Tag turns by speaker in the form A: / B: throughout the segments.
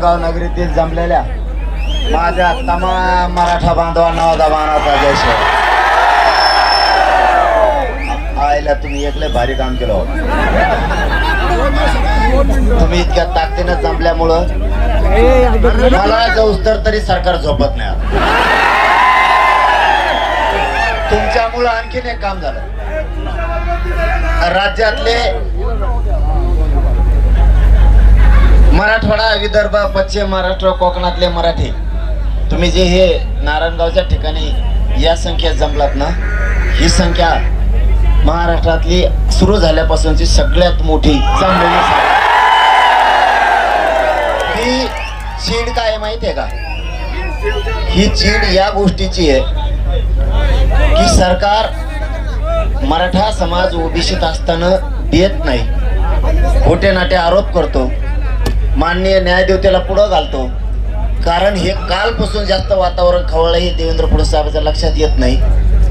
A: नारायणगाव नगरीतील जमलेल्या माझ्या तमाम मराठा बांधवांना माझा मानाचा जय आईला तुम्ही एकले भारी काम केलं तुम्ही इतक्या ताकदीनं जमल्यामुळं मला जाऊस तर तरी सरकार झोपत नाही तुमच्यामुळं आणखीन एक काम झालं. राज्यातले मराठवाडा विदर्भ पश्चिम महाराष्ट्र कोकणातले मराठी. तुम्ही जे हे नारायणगावच्या ठिकाणी या संख्येत जमलात ना ही संख्या महाराष्ट्रातली सुरू झाल्यापासूनची सगळ्यात मोठी जमलेली ही चीड काय आहे माहिती आहे का? ही चीड या गोष्टीची आहे की सरकार मराठा समाज ओबीसीत असताना देत नाही. खोटे नाटे आरोप करतो. माननीय न्यायदेवतेला पुढं घालतो. कारण हे कालपासून जास्त वातावरण खवळलं हे देवेंद्र फडणवीस साहेबांच्या लक्षात येत नाही.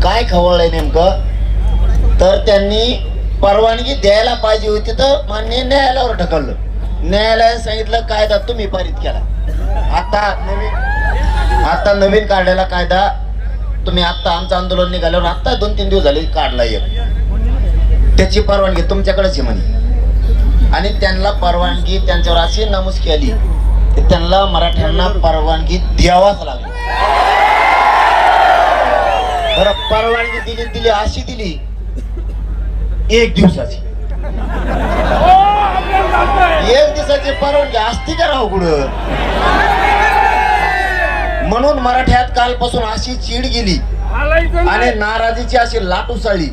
A: काय खवळलं आहे नेमकं? तर त्यांनी परवानगी द्यायला पाहिजे होती तर मान्य न्यायालयावर ढकललं. न्यायालयाने सांगितलं कायदा तुम्ही पारित केला. आता नवीन आता नवीन काढलेला कायदा तुम्ही आत्ता आमचं आंदोलन निघाल्यावर आत्ता दोन तीन दिवस झाले काढला एक. त्याची परवानगी तुमच्याकडेच आहे म्हणे. आणि त्यांना परवानगी त्यांच्यावर अशी नमूद केली की त्यांना मराठ्यांना परवानगी द्यावाच लागली. बरं परवानगी दिली दिली अशी दिली एक दिवसाची. एक दिवसाची परवानगी असती का राहू कुठं? म्हणून मराठ्यात कालपासून अशी चीड गेली आणि नाराजीची अशी लाट उसळली.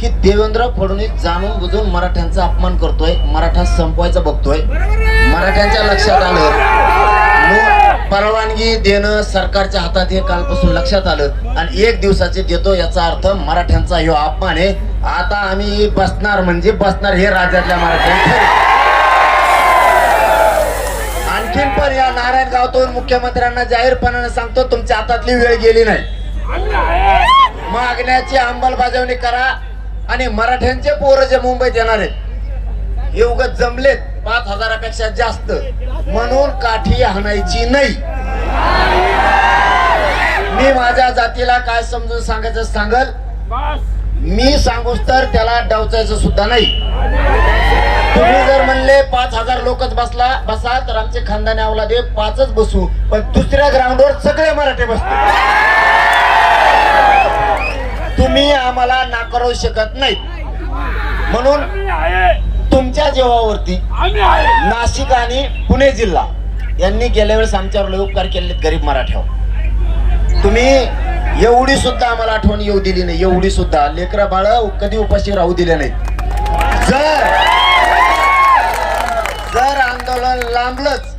A: की देवेंद्र फडणवीस जाणून बुजून मराठ्यांचा अपमान करतोय मराठा संपवायचा बघतोय. मराठ्यांच्या लक्षात आलं. परवानगी देणं सरकारच्या हातात हे कालपासून लक्षात आलं आणि एक दिवसाचे देतो याचा अर्थ मराठ्यांचा ह्यो अपमान आहे. आता आम्ही बसणार म्हणजे बसणार हे राज्यातल्या मराठ्यांचे आणखीन पण या नारायणगावातून मुख्यमंत्र्यांना जाहीरपणाने सांगतो तुमच्या हातातली वेळ गेली नाही. मागण्याची अंमलबजावणी करा. आणि मराठ्यांचे पोरं जे मुंबईत येणार आहेत हे उगाच जमलेत. पाच हजारापेक्षा जास्त. म्हणून काठी हाणायची नाही. मी माझ्या जातीला काय समजून सांगायचं सांगल? मी सांगूस तर त्याला डवचायचं सुद्धा नाही. तुम्ही जर म्हणले पाच हजार लोकच बसला बसा तर आमचे खानदानी अवलादे पाचच बसू. पण दुसऱ्या ग्राउंडवर सगळे मराठे बसतो तुम्ही आम्हाला नाकारू शकत नाहीत. म्हणून तुमच्या जीवावरती नाशिक आणि पुणे जिल्हा यांनी गेल्या वेळेस आमच्यावर लय उपकार केले गरीब मराठ्यावर. तुम्ही एवढी सुद्धा आम्हाला आठवण येऊ दिली नाही. एवढी सुद्धा. लेकरा बाळ कधी उपाशी राहू दिले नाही जर जर आंदोलन लांबलंच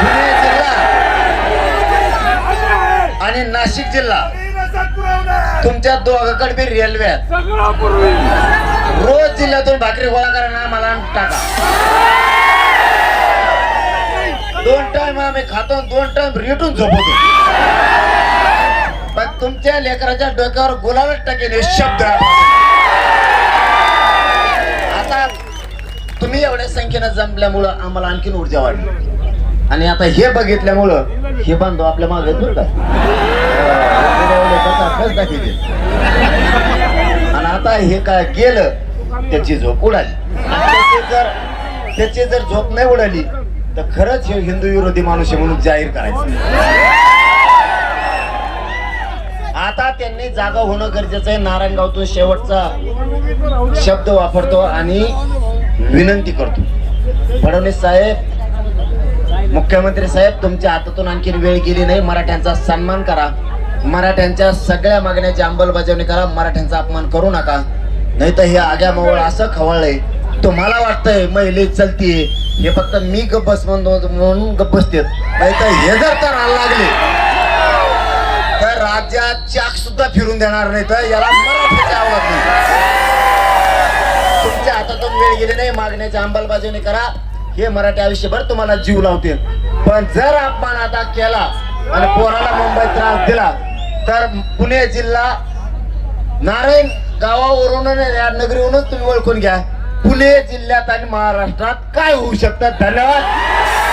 A: पुणे जिल्हा आणि नाशिक जिल्हा तुमच्या दोघांकडे बी रेल्वे आहेत रोज जिल्ह्यातून भाकरी गोळा करा ना मला टाका. दोन टाइम आम्ही खातो दोन टाइम रेटून झोपतो. पण तुमच्या लेकराच्या डोक्यावर गुलाबच टाकेल हे शब्द आता तुम्ही एवढ्या संख्येनं जमल्यामुळं आम्हाला आणखीन ऊर्जा वाढली. आणि आता हे बघितल्यामुळं हे बांधव आपल्या मागे दूर का आणि आता हे काय गेलं त्याची झोप उडाली. जर त्याची जर झोप नाही उडाली तर खरंच हे हिंदू विरोधी माणूस आहे म्हणून जाहीर करायचं. आता त्यांनी जागा होणं गरजेचं आहे. नारायणगावतून शेवटचा शब्द वापरतो आणि विनंती करतो. फडणवीस साहेब मुख्यमंत्री साहेब तुमच्या हातातून आणखी वेळ गेली नाही. मराठ्यांचा सन्मान करा. मराठ्यांच्या सगळ्या मागण्याची अंमलबजावणी करा. मराठ्यांचा अपमान करू नका. नाही तर हे आग्या मवळ असं खवळलंय. तुम्हाला वाटतंय महिले चलतीये. हे फक्त मी गप्पस म्हणून गप्पसते नाही तर हे जर तर लागले तर राज्यात चाक सुद्धा फिरून देणार नाही. तर याला मराठीची आवडत नाही. तुमच्या हातातून वेळ गेली नाही. मागण्याची अंमलबजावणी करा. हे मराठी आयुष्यभर तुम्हाला जीव लावतील. पण जर अपमान आता केला आणि पोराला मुंबईत त्रास दिला तर पुणे जिल्हा नारायण गावावरून या नगरीवरूनच तुम्ही ओळखून घ्या. पुणे जिल्ह्यात आणि महाराष्ट्रात काय होऊ शकतं? धन्यवाद.